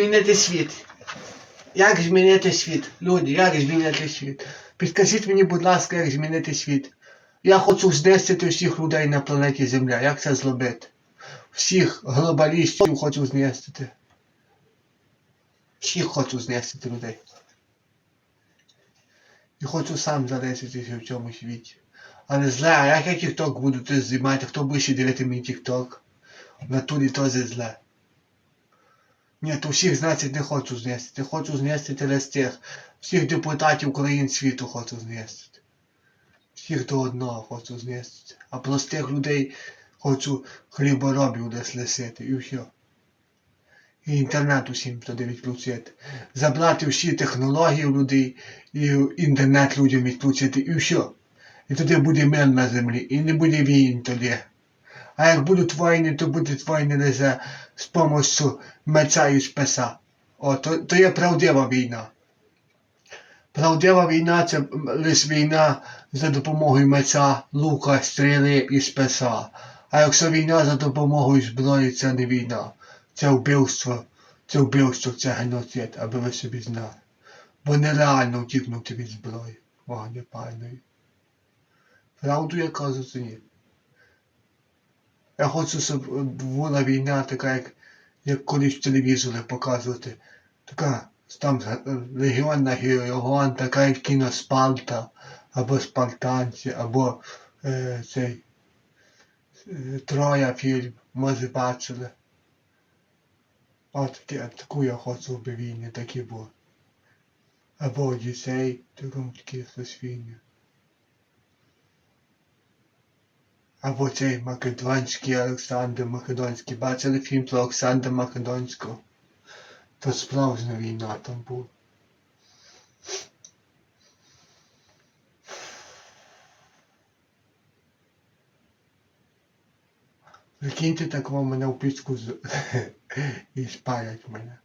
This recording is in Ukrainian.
Змінити світ. Як змінити світ? Люди, як змінити світ? Підкажіть мені, будь ласка, як змінити світ. Я хочу знищити всіх людей на планеті Земля. Як це зробити? Всіх глобалістів хочу знищити. Всіх хочу знищити людей. І хочу сам залишитися в цьому світі. Але зле, а як я тік-ток буду тут знімати? Хто буде ще дивити мій тік-ток? В натурі теж зле. Ні, то всіх, значить, не хочу знести. Хочу знести лише тих. Всіх депутатів країн світу хочу знести. Всіх до одного хочу знести. А простих людей хочу хліборобів десь лишити. І все. І інтернет усім туди відключити. Забрати всі технології людей і інтернет людям відключити і все. І тоді буде мир на землі. І не буде війн тоді. А як будуть війни, то будуть війни лише з помощью меча і списа. О, то, то є правдива війна. Правдива війна це лише війна за допомогою меча, лука, стріли і списа. А якщо війна за допомогою зброї, це не війна. Це вбивство. Це вбивство, це геноцид, аби ви собі знали. Бо нереально втікнути від зброї вогнепальної. Правду я кажу чи ні? Я хочу, щоб була війна така, як, як колись в телевізорі показувати. Така там легіон на геогон, така як кіно Спарта, або Спартанці, або е, цей е, Троя фільм, може бачили. От таке, таку я хочу би війни, такі були. Або Одіссей, такому такі щось. Або цей Македонський Олександр Македонський. Бачили фільм про Олександра Македонського? То справжня війна там була. Прикиньте, так вам мене в пічку з... і спалять мене.